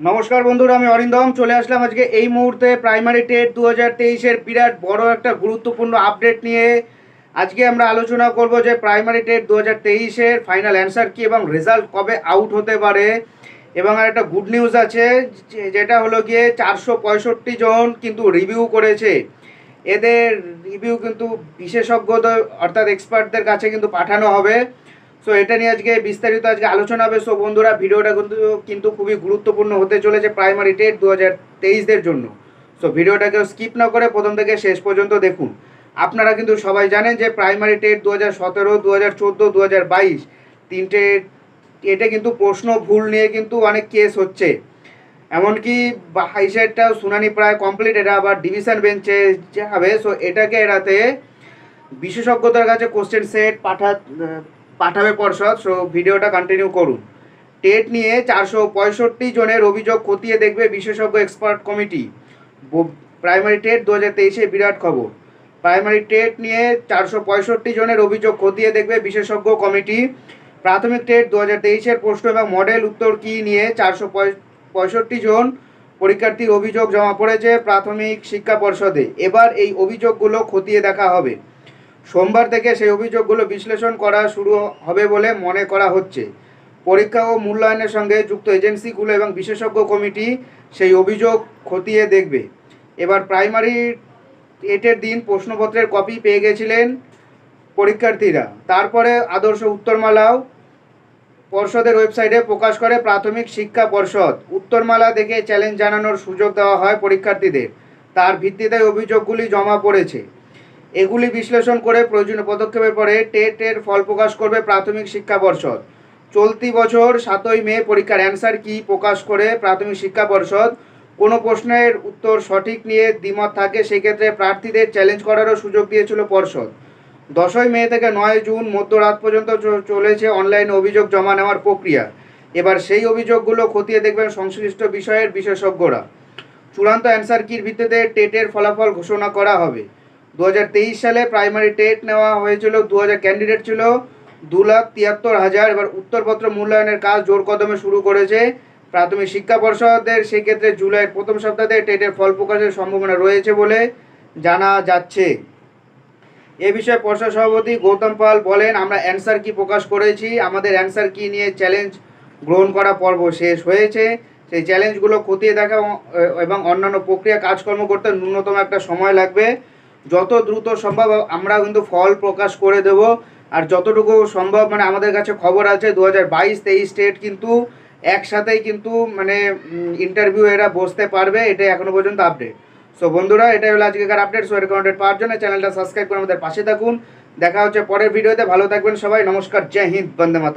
নমস্কার বন্ধুরা, আমি অরিন্দম। চলে আসলাম আজকে এই মুহূর্তে প্রাইমারি টেট দু হাজার তেইশের বিরাট বড় একটা গুরুত্বপূর্ণ আপডেট নিয়ে। আজকে আমরা আলোচনা করব যে প্রাইমারি টেট দু হাজার তেইশের ফাইনাল অ্যান্সার কী এবং রেজাল্ট কবে আউট হতে পারে। এবং আর একটা গুড নিউজ আছে যেটা হলো গিয়ে চারশো পঁয়ষট্টি জন কিন্তু রিভিউ করেছে। এদের রিভিউ কিন্তু বিশেষজ্ঞদের অর্থাৎ এক্সপার্টদের কাছে কিন্তু পাঠানো হবে। সো এটা নিয়ে আজকে বিস্তারিত আজকে আলোচনা হবে। সো বন্ধুরা, ভিডিওটা কিন্তু কিন্তু খুবই গুরুত্বপূর্ণ হতে চলেছে প্রাইমারি টেট দু হাজার তেইশদের জন্য। সো ভিডিওটাকে স্কিপ না করে প্রথম থেকে শেষ পর্যন্ত দেখুন। আপনারা কিন্তু সবাই জানেন যে প্রাইমারি টেট দু হাজার সতেরো দু হাজার চোদ্দ দু হাজার বাইশ তিনটে এটা কিন্তু প্রশ্ন, ভুল নিয়ে কিন্তু অনেক কেস হচ্ছে। এমনকি বাইশেরটাও শুনানি প্রায় কমপ্লিট এটা আবার ডিভিশন বেঞ্চে হবে সো এটাকে এড়াতে বিশেষজ্ঞদের কাছে কোশ্চেন সেট পাঠা পাঠাবে পর্ষদ সো ভিডিওটা কন্টিনিউ করুন। টেট নিয়ে চারশো পঁয়ষট্টি জনের অভিযোগ খতিয়ে দেখবে বিশেষজ্ঞ এক্সপার্ট কমিটি প্রাইমারি টেট দু হাজার তেইশে বিরাট খবর। প্রাইমারি টেট নিয়ে চারশো পঁয়ষট্টি জনের অভিযোগ খতিয়ে দেখবে বিশেষজ্ঞ কমিটি প্রাথমিক টেট দু হাজার তেইশের প্রশ্ন এবং মডেল উত্তর কী নিয়ে চারশো পঁয়ষট্টি জন পরীক্ষার্থীর অভিযোগ জমা পড়েছে প্রাথমিক শিক্ষা পর্ষদে। এবার এই অভিযোগগুলো খতিয়ে দেখা হবে। সোমবার থেকে সেই অভিযোগগুলো বিশ্লেষণ করা শুরু হবে বলে মনে করা হচ্ছে। পরীক্ষা ও মূল্যায়নের সঙ্গে যুক্ত এজেন্সিগুলো এবং বিশেষজ্ঞ কমিটি সেই অভিযোগ খতিয়ে দেখবে। এবার প্রাইমারি এটের দিন প্রশ্নপত্রের কপি পেয়ে গেছিলেন পরীক্ষার্থীরা। তারপরে আদর্শ উত্তরমালাও পর্ষদের ওয়েবসাইটে প্রকাশ করে প্রাথমিক শিক্ষা পর্ষদ। উত্তরমালা দেখে চ্যালেঞ্জ জানানোর সুযোগ দেওয়া হয় পরীক্ষার্থীদের। তার ভিত্তিতে অভিযোগগুলি জমা পড়েছে। এগুলি বিশ্লেষণ করে প্রয়োজনীয় পদক্ষেপের পরে টেটের ফল প্রকাশ করবে প্রাথমিক শিক্ষা পর্ষদ। চলতি বছর সাতই মে পরীক্ষার অ্যান্সার কি প্রকাশ করে প্রাথমিক শিক্ষা পর্ষদ? কোনো প্রশ্নের উত্তর সঠিক নিয়ে দ্বিমত থাকে, সেক্ষেত্রে প্রার্থীদের চ্যালেঞ্জ করারও সুযোগ দিয়েছিল পর্ষদ। দশই মে থেকে নয় জুন মধ্যরাত পর্যন্ত চলেছে অনলাইন অভিযোগ জমা নেওয়ার প্রক্রিয়া। এবার সেই অভিযোগগুলো খতিয়ে দেখবেন সংশ্লিষ্ট বিষয়ের বিশেষজ্ঞরা। চূড়ান্ত অ্যান্সার কির ভিত্তিতে টেটের ফলাফল ঘোষণা করা হবে। দু হাজার তেইশ সালে প্রাইমারি টেট নেওয়া হয়েছিল দু হাজার ক্যান্ডিডেট ছিল দু লাখ তিয়াত্তর হাজার। এবার উত্তরপত্র মূল্যায়নের কাজ জোর কদমে শুরু করেছে প্রাথমিক শিক্ষা পর্ষদের। সেক্ষেত্রে জুলাইয়ের প্রথম সপ্তাহে টেটের ফল প্রকাশের সম্ভাবনা রয়েছে বলে জানা যাচ্ছে। এ বিষয়ে পর্ষদ সভাপতি গৌতম পাল বলেন, আমরা অ্যান্সার কি প্রকাশ করেছি, আমাদের অ্যান্সার কি নিয়ে চ্যালেঞ্জ গ্রহণ করা পর্ব শেষ হয়েছে, সেই চ্যালেঞ্জগুলো খতিয়ে দেখা এবং- এবং অন্যান্য প্রক্রিয়া কাজকর্ম করতে ন্যূনতম একটা সময় লাগবে। যত দ্রুত সম্ভব আমরা কিন্তু ফল প্রকাশ করে দেব। আর যতটুকু সম্ভব মানে আমাদের কাছে খবর আছে দু হাজার বাইশ, তেইশ স্টেট কিন্তু একসাথেই কিন্তু মানে ইন্টারভিউ এরা বসতে পারবে। এটাই এখনও পর্যন্ত আপডেট সো বন্ধুরা, এটাই হলো আজকেকার আপডেট সো এরকম আপডেট পাওয়ার জন্য চ্যানেলটা সাবস্ক্রাইব করে আমাদের পাশে থাকুন। দেখা হচ্ছে পরের ভিডিওতে ভালো থাকবেন সবাই। নমস্কার। জয় হিন্দ। বন্দে মাতা